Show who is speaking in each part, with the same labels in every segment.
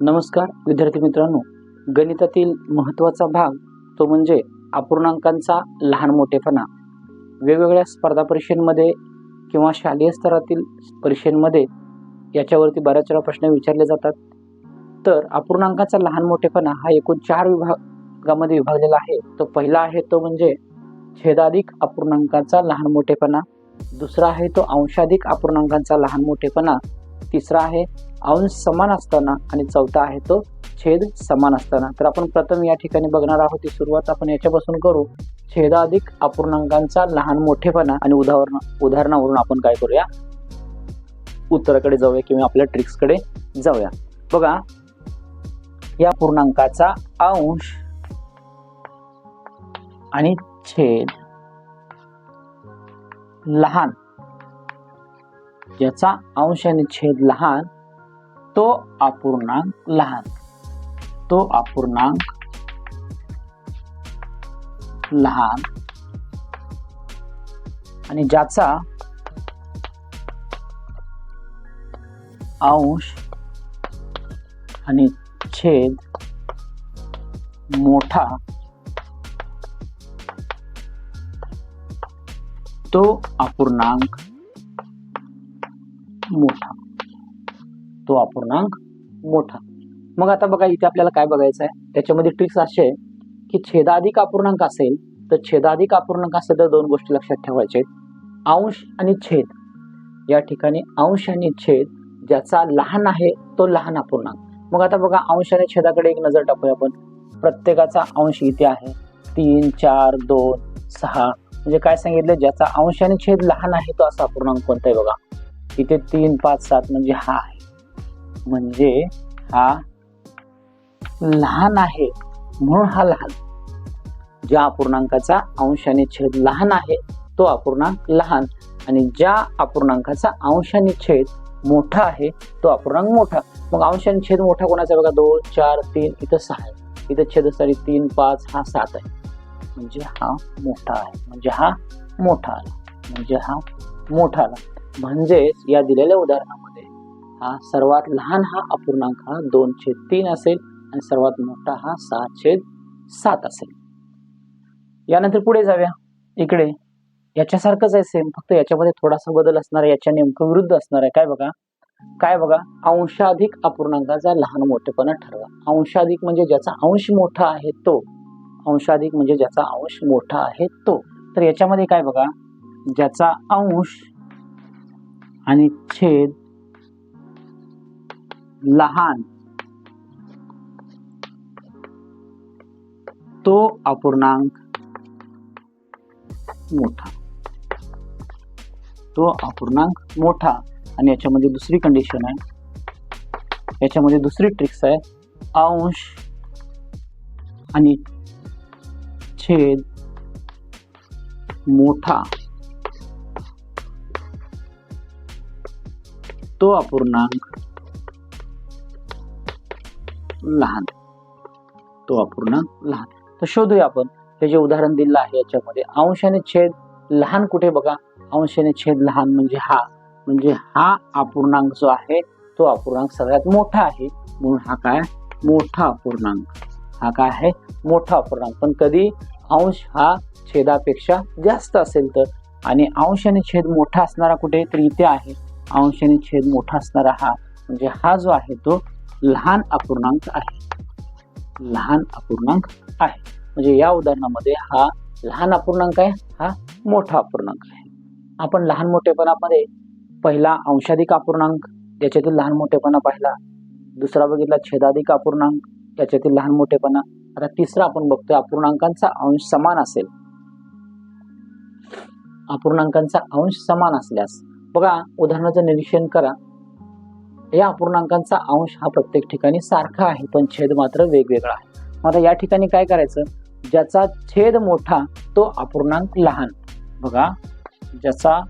Speaker 1: नमस्कार विद्यार्थी मित्रांनो. गणितातील महत्त्वाचा भाग तो म्हणजे अपूर्णांकांचा लहान मोठेपणा. वेगवेगळ्या स्पर्धा परीक्षांमध्ये किंवा शालेय स्तरातील परीक्षांमध्ये याच्यावरती बऱ्याच वेळा प्रश्न विचारले जातात. तर अपूर्णांकाचा लहान मोठेपणा हा एकूण चार विभागामध्ये विभागलेला आहे. तो पहिला आहे तो म्हणजे छेदाधिक अपूर्णांकाचा लहान मोठेपणा. दुसरा आहे तो अंशाधिक अपूर्णांकांचा लहान मोठेपणा. तिसरा आहे अंश समान असताना आणि चौथा आहे तो छेद समान असताना. तर आपण प्रथम या ठिकाणी बघणार आहोत ती सुरुवात आपण याच्यापासून करू. छेदाधिक अपूर्णांकांचा लहान मोठेपणा आणि उदाहरण उदाहरणावरून आपण काय करूया? उत्तराकडे जाऊया किंवा आपल्या ट्रिक्सकडे जाऊया. बघा या पूर्णांकाचा अंश आणि छेद लहान याचा अंश आणि छेद लहान तो अपूर्णांक लहान. तो अपूर्णांक लहान. आणि ज्याचा अंश आणि छेद मोठा तो अपूर्णांक मोठा. तो अपूर्णांक मोठा. मग आता बघा इथे आपल्याला काय बघायचं आहे? त्याच्यामध्ये ट्रिक्स असे आहे की छेदाधिक अपूर्णांक असेल तर छेदाधिक अपूर्णांक असेल तर दोन गोष्टी लक्षात ठेवायच्या आहेत. अंश आणि छेद. या ठिकाणी अंश आणि छेद ज्याचा लहान आहे तो लहान अपूर्णांक. मग आता बघा अंश आणि छेदाकडे एक नजर टाकूया आपण. प्रत्येकाचा अंश इथे आहे. तीन चार दोन सहा. म्हणजे काय सांगितलं? ज्याचा अंश आणि छेद लहान आहे तो असा अपूर्णांक कोणता आहे बघा? इथे तीन पाच सात म्हणजे हा आहे. म्हणजे हा लहान आहे म्हणून हा लहान. ज्या अपूर्णांकाचा अंशाने छेद लहान आहे तो अपूर्णांक लहान. आणि ज्या अपूर्णांकाचा अंशाने छेद मोठा आहे तो अपूर्णांक मोठा. मग अंशाने छेद मोठा कोणाचा बघा? दोन चार तीन इथं सहा आहे. इथं छेद असणारी तीन पाच हा सात आहे. म्हणजे हा मोठा आहे. म्हणजे हा मोठा आला. म्हणजे हा मोठा आला. म्हणजेच या दिलेल्या उदाहरणामध्ये हा सर्वात लहान हा अपूर्णांक हा दोन छेद तीन असेल आणि सर्वात मोठा हा सहा छेद सात असेल. यानंतर पुढे जाऊया. इकडे. याच्यासारखंच आहे सेम फक्त याच्यामध्ये थोडासा बदल असणार आहे. याच्या नेमकं विरुद्ध असणार आहे. काय बघा? काय बघा? अंशाधिक अपूर्णांकाचा लहान मोठेपणा ठरवा. अंशाधिक म्हणजे ज्याचा अंश मोठा आहे तो. अंशाधिक म्हणजे ज्याचा अंश मोठा आहे तो. तर याच्यामध्ये काय बघा? ज्याचा अंश आणि छेद लहान. तो अपूर्णांक मोठा. तो अपूर्णांक मोठा. आणि याच्यामध्ये दुसरी कंडिशन आहे. याच्यामध्ये दुसरी ट्रिक्स आहे. अंश आणि छेद मोठा. तो अपूर्णांक लहान. तो अपूर्णांक लहान. तर शोधूया आपण. त्याचे उदाहरण दिलं आहे याच्यामध्ये अंशाने छेद लहान कुठे बघा? अंशाने छेद लहान म्हणजे हा. म्हणजे हा अपूर्णांक जो आहे तो अपूर्णांक सगळ्यात मोठा आहे. म्हणून हा काय? मोठा अपूर्णांक. हा काय आहे? मोठा अपूर्णांक. पण कधी अंश हा छेदापेक्षा जास्त असेल तर? आणि अंश आणि छेद मोठा असणारा कुठे? तर इथे आहे. अंश आणि छेद मोठा असणारा हा. म्हणजे हा जो आहे तो लहान अपूर्णांक आहे. लहान अपूर्णांक आहे. म्हणजे या उदाहरणामध्ये हा लहान अपूर्णांक आहे हा मोठा अपूर्णांक आहे. आपण लहान मोठेपणामध्ये पहिला अंशाधिक अपूर्णांक याच्यातील लहान मोठेपणा पाहिला. दुसरा बघितला छेदाधिक अपूर्णांक याच्यातील लहान मोठेपणा. आता तिसरा आपण बघतोय अपूर्णांकांचा अंश समान असेल. अपूर्णांकांचा अंश समान असल्यास. बघा उदाहरणाचं निरीक्षण करा. या अपूर्णांकांचा अंश हा प्रत्येक ठिकाणी सारखा आहे पण छेद मात्र वेगवेगळा आहे. मग आता या ठिकाणी काय करायचं? ज्याचा छेद मोठा तो अपूर्णांक लहान. बघा ज्याचा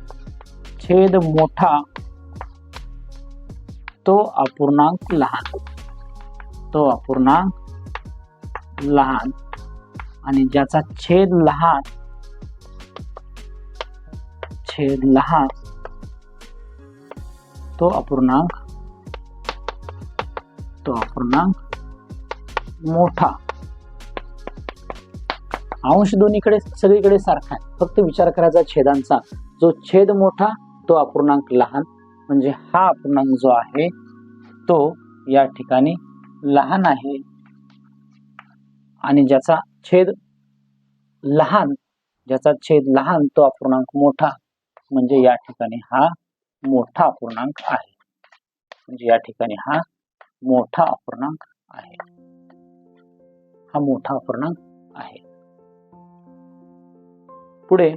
Speaker 1: छेद मोठा तो अपूर्णांक लहान. तो अपूर्णांक लहान. आणि ज्याचा छेद लहान छेद लहान तो अपूर्णांक अपूर्णांक मोठा. अंश दोन्हीकडे सगळीकडे सारखा आहे. फक्त विचार करायचा छेदांचा. जो छेद मोठा तो अपूर्णांक लहान. म्हणजे हा अपूर्णांक जो आहे तो या ठिकाणी लहान आहे. आणि ज्याचा छेद लहान ज्याचा छेद लहान तो अपूर्णांक मोठा. म्हणजे या ठिकाणी हा मोठा अपूर्णांक आहे. म्हणजे या ठिकाणी हा मोठा अपूर्णांक आहे. हा मोठा अपूर्णांक आहे. पुढे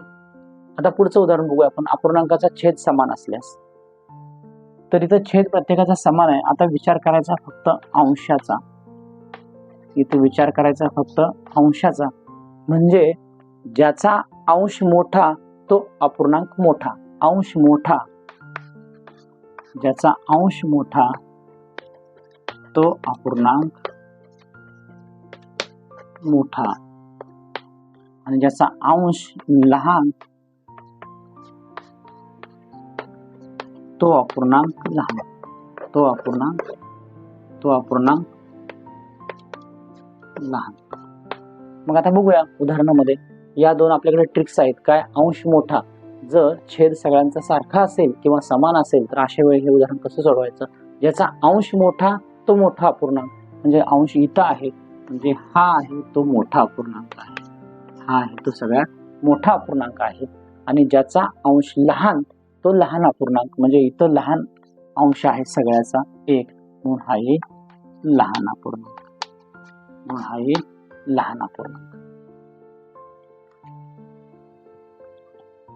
Speaker 1: आता पुढचं उदाहरण बघूया आपण. अपूर्णांकाचा छेद समान असल्यास. तर इथं छेद प्रत्येकाचा समान आहे. आता विचार करायचा फक्त अंशाचा. इथे विचार करायचा फक्त अंशाचा. म्हणजे ज्याचा अंश मोठा तो अपूर्णांक मोठा. अंश मोठा. ज्याचा अंश मोठा तो अपूर्णांक मोठा आणि ज्याचा अंश लहान तो अपूर्णांक लहान. तो अपूर्णांक तो अपूर्णांक लहान. मग आता बघूया उदाहरणामध्ये. या दोन आपल्याकडे ट्रिक्स आहेत. काय अंश मोठा जर छेद सगळ्यांचा सारखा असेल किंवा समान असेल तर अशा वेळी हे उदाहरण कसं सोडवायचं? ज्याचा अंश मोठा तो मोठा अपूर्णांक म्हणजे अंश इथं आहे म्हणजे हा आहे तो मोठा अपूर्णांक आहे. हा आहे तो सगळ्यात मोठा अपूर्णांक आहे. आणि ज्याचा अंश लहान तो लहान अपूर्णांक म्हणजे इथं लहान अंश आहे सगळ्याचा एक. म्हणून हा एक लहान अपूर्णांक म्हणून हा एक लहान अपूर्णांक